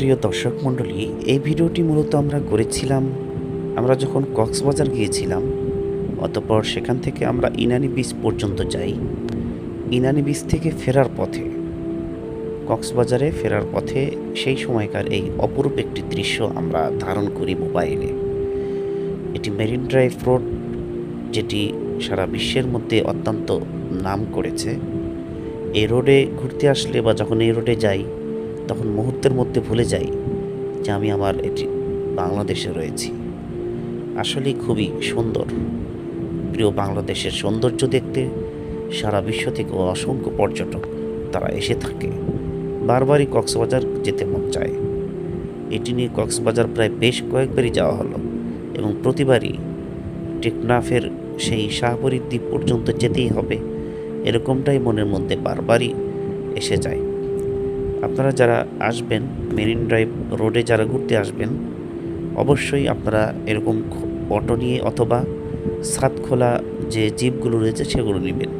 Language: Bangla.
প্রিয় দর্শক মণ্ডলী, এই ভিডিওটি মূলত আমরা করেছিলাম, আমরা যখন কক্সবাজার গিয়েছিলাম, অতপর সেখান থেকে আমরা ইনানি বিচ পর্যন্ত যাই। ইনানি বিচ থেকে ফেরার পথে, কক্সবাজারে ফেরার পথে সেই সময়কার এই অপরূপ একটি দৃশ্য আমরা ধারণ করি মোবাইলে। এটি মেরিন ড্রাইভ রোড, যেটি সারা বিশ্বের মধ্যে অত্যন্ত নাম করেছে। এই রোডে ঘুরতে আসলে বা যখন এই রোডে যাই তখন মুহূর্তের মধ্যে ভুলে যাই যে আমি আমার এটি বাংলাদেশে রয়েছি। আসলেই খুবই সুন্দর। প্রিয় বাংলাদেশের সৌন্দর্য দেখতে সারা বিশ্ব থেকে অসংখ্য পর্যটক তারা এসে থাকে। বারবারই কক্সবাজার যেতে মন চায়। এটি নিয়ে কক্সবাজার প্রায় বেশ কয়েকবারই যাওয়া হলো এবং প্রতিবারই টেকনাফের সেই শাহপরীর দ্বীপ পর্যন্ত যেতেই হবে, এরকমটাই মনের মধ্যে বারবারই এসে যায়। আপনারা যারা আসবেন, মেরিন ড্রাইভ রোডে যারা ঘুরতে আসবেন, অবশ্যই আপনারা এরকম অটো নিয়ে অথবা সাত খোলা যে জিপগুলো রয়েছে সেগুলো নেবেন।